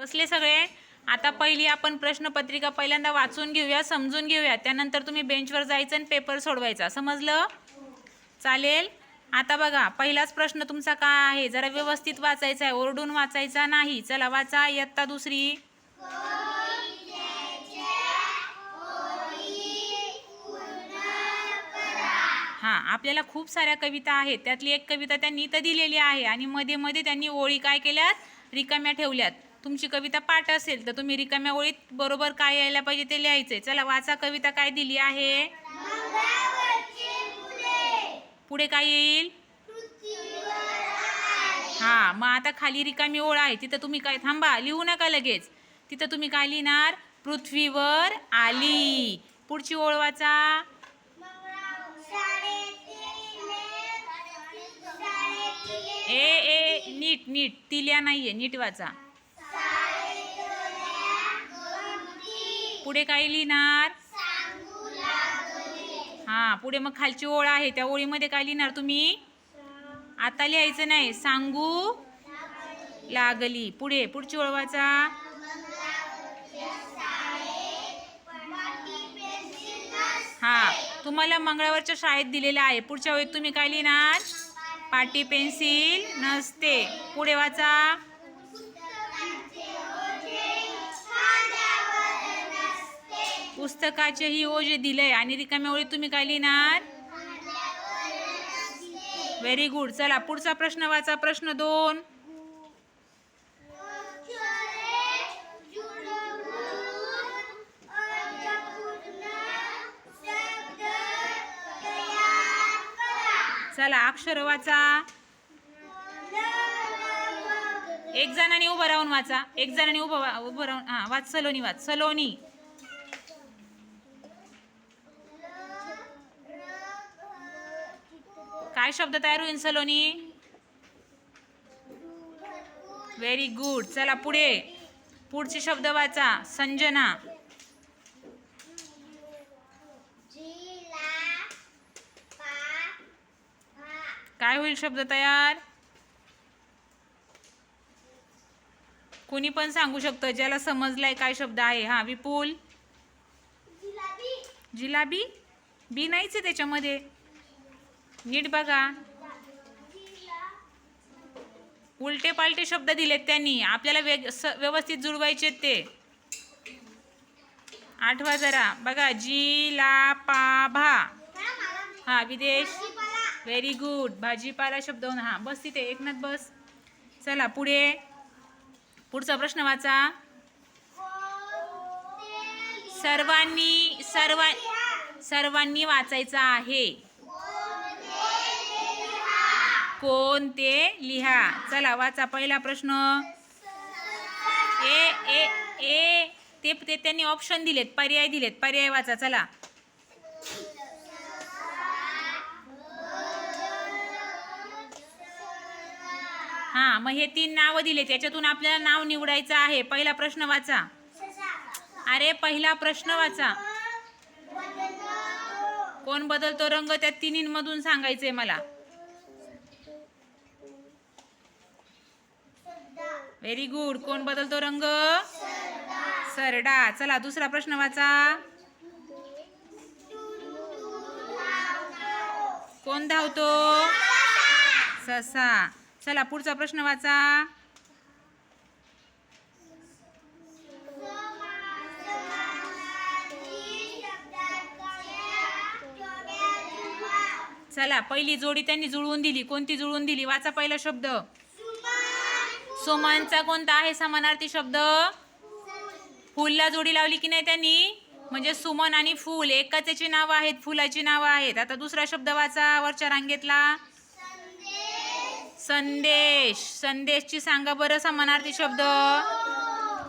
बसले सगळे. आता पहिली आपण प्रश्नपत्रिका पहिल्यांदा वाचून घेऊया समजून घेऊया. त्यानंतर तुम्ही बेंचवर जायचं आणि पेपर सोडवायचा. समजलं? चालेल? आता बघा पहिलाच प्रश्न तुमचा काय आहे? जरा व्यवस्थित वाचायचा आहे. ओरडून वाचायचा नाही. चला वाचा. इयत्ता दुसरी. हां आपल्याला खूप साऱ्या कविता आहेत. त्यातली एक कविता त्यांनी इथं दिलेली आहे आणि मध्ये मध्ये त्यांनी ओळी काय केल्यात? रिकाम्या ठेवल्यात. तुमची कविता पाठ असेल तर तुम्ही रिकाम्या ओळीत बरोबर काय यायला पाहिजे ते लिहायचंय. चला वाचा कविता काय दिली आहे? पुढे काय येईल? हा मग आता खाली रिकामी ओळ आहे. तिथं तुम्ही काय थांबा लिहू नका लगेच. तिथं तुम्ही काय लिहिणार? पृथ्वीवर आली. पुढची ओळ वाचा. ए ए नीट नीट. तिल्या नाहीये नीट वाचा. पुढे काय लिहिणार? हा पुढे मग खालची ओळ आहे त्या ओळीमध्ये काय लिहिणार तुम्ही? आता लिहायचं नाही. सांगू लागली. पुढे पुढची ओळ वाचा. हा तुम्हाला मंगळवारच्या शाळेत दिलेलं आहे. पुढच्या वेळी तुम्ही काय लिहिणार? पाटी पेन्सिल नसते. पुढे वाचा. पुस्तकाचे ही ओझे दिलंय. आणि रिकाम्या ओळी तुम्ही काय लिहिणार? व्हेरी गुड चला पुढचा प्रश्न वाचा. प्रश्न दोन. चला अक्षर वाचा. एक जणांनी उभं राहून वाचा. एक जणांनी उभं वा- उभं राहून हा वाच सलोनी वाच. सलोनी. काय शब्द तयार होईल सलोनी? व्हेरी गुड चला पुढे. पुढचे शब्द वाचा. संजना. काय होईल शब्द तयार? कोणी पण सांगू शकतं. ज्याला समजलाय काय शब्द आहे. हा विपुल. जिलाबी? बी नाहीच आहे त्याच्यामध्ये. नीट बघा. उलटे पालटे शब्द दिलेत त्यांनी. आपल्याला वेग स- व्यवस्थित जुळवायचे ते. आठवा जरा. बघा जी ला पा भा हा विदेश. व्हेरी गुड भाजीपाला शब्द होऊन हा बस तिथे. एकनाथ बस. चला पुढे. पुढचा प्रश्न वाचा. सर्वांनी सर्व सर्वांनी वाचायचा आहे. कोण ते लिहा. चला वाचा पहिला प्रश्न. ए ए ए. ते ते त्यांनी ऑप्शन दिलेत पर्याय दिलेत. पर्याय वाचा चला. हा मग हे तीन नावं दिले त्याच्यातून आपल्याला नाव निवडायचं आहे. पहिला प्रश्न वाचा. अरे पहिला प्रश्न वाचा. कोण बदलतो रंग? त्या तिन्हींमधून सांगायचंय मला. व्हेरी गुड कोण बदलतो रंग? सरडा. चला दुसरा प्रश्न वाचा. कोण धावतो? ससा. चला पुढचा प्रश्न वाचा. चला पहिली जोडी त्यांनी जुळवून दिली. कोणती जुळवून दिली? वाचा पहिला शब्द. सुमनचा कोणता आहे समानार्थी शब्द? फुलला जोडी लावली की नाही त्यांनी? म्हणजे सुमन आणि फुल एकाच याची नावं आहेत फुलाची नावं आहेत. आता दुसरा शब्द वाचा वरच्या रांगेतला. संदेश. संदेशची सांगा बरं समानार्थी शब्द.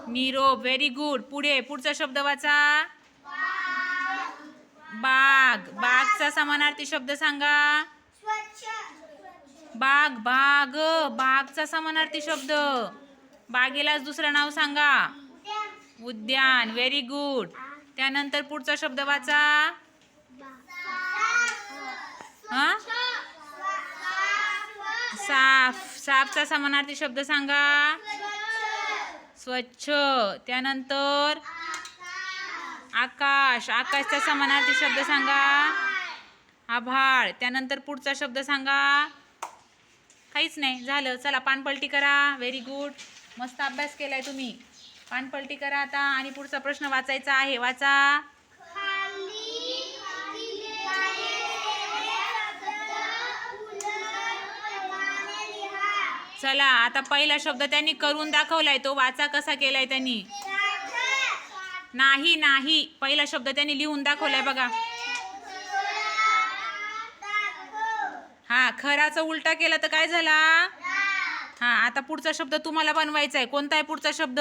निरोप. व्हेरी गुड पुढे पुढचा शब्द वाचा. बाग. बागचा समानार्थी शब्द सांगा. बाग बाग बागचा समानार्थी शब्द. बागेलाच दुसरं नाव सांगा. उद्यान व्हेरी गुड त्यानंतर पुढचा शब्द वाचा. हा? साफ साफचा समानार्थी शब्द सांगा. स्वच्छ. त्यानंतर आकाश आकाशचा समानार्थी शब्द सांगा. आभाळ. त्यानंतर पुढचा शब्द सांगा. काहीच नाही. झालं. चला पानपलटी करा. व्हेरी गुड मस्त अभ्यास केला आहे तुम्ही. पानपलटी करा आता. आणि पुढचा प्रश्न वाचायचा आहे. वाचा. चला आता पहिला शब्द त्यांनी करून दाखवलाय. तो वाचा कसा केलाय त्यांनी? नाही नाही. पहिला शब्द त्यांनी लिहून दाखवलाय बघा. हा खराचा उलटा केला तर काय झाला? हा आता पुढचा शब्द तुम्हाला बनवायचा आहे. कोणता आहे पुढचा शब्द?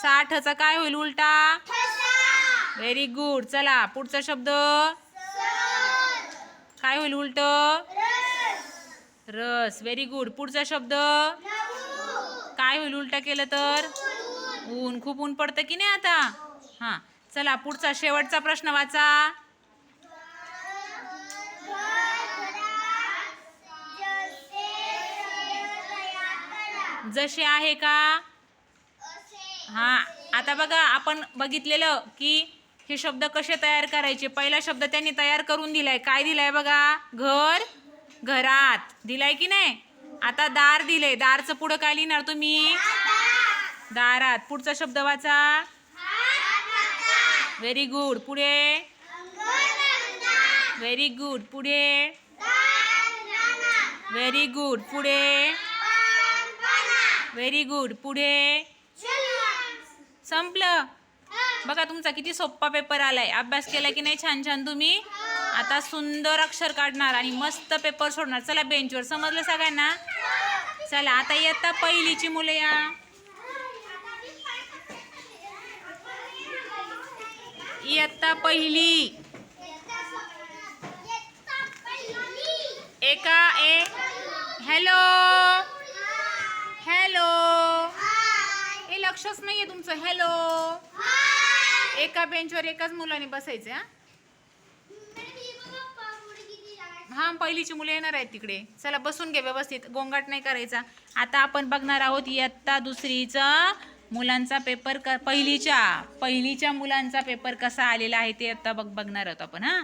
साठचा. काय होईल उलटा? व्हेरी गुड चला पुढचा शब्द? काय होईल उलट? रस. व्हेरी गुड पुढचा शब्द? काय होईल उलटा केलं तर? ऊन. खूप ऊन पडतं की नाही आता? हां चला पुढचा शेवटचा प्रश्न वाचा. जसे आहे का? हां आता बघा आपण बघितलेलं की हे शब्द कसे तयार करायचे? पहिला शब्द त्यांनी तयार करून दिलाय. काय दिलाय बघा? घर घरात. दिलाय की नाही? आता दार दिले दारचं पुढं काय लिहिणार तुम्ही? दारात. पुढचा शब्द वाचा. व्हेरी गुड पुढे? व्हेरी गुड पुढे? व्हेरी गुड पुढे? व्हेरी गुड पुढे? संपलं. बघा तुमचा किती सोप्पा पेपर आलाय. अभ्यास केला की नाही छान छान तुम्ही? आता सुंदर अक्षर काढणार आणि मस्त पेपर सोडणार. चला बेंचवर समजलं सगळ्यांना? चला आता येता पहिलीची मुलं या. इयत्ता पहिली. एका ए हॅलो हॅलो. लक्षच नाहीये तुमचं. हॅलो एका बेंचवर एकाच मुलाने बसायचं हा? हा पहिलीची मुलं येणार आहेत तिकडे. चला बसून घे व्यवस्थित. गोंगाट नाही करायचा. आता आपण बघणार आहोत इयत्ता दुसरीचा मुलांचा पेपर क पहिलीच्या पहिलीच्या मुलांचा पेपर कसा आलेला आहे ते आता बघ बघणार आहोत आपण हा?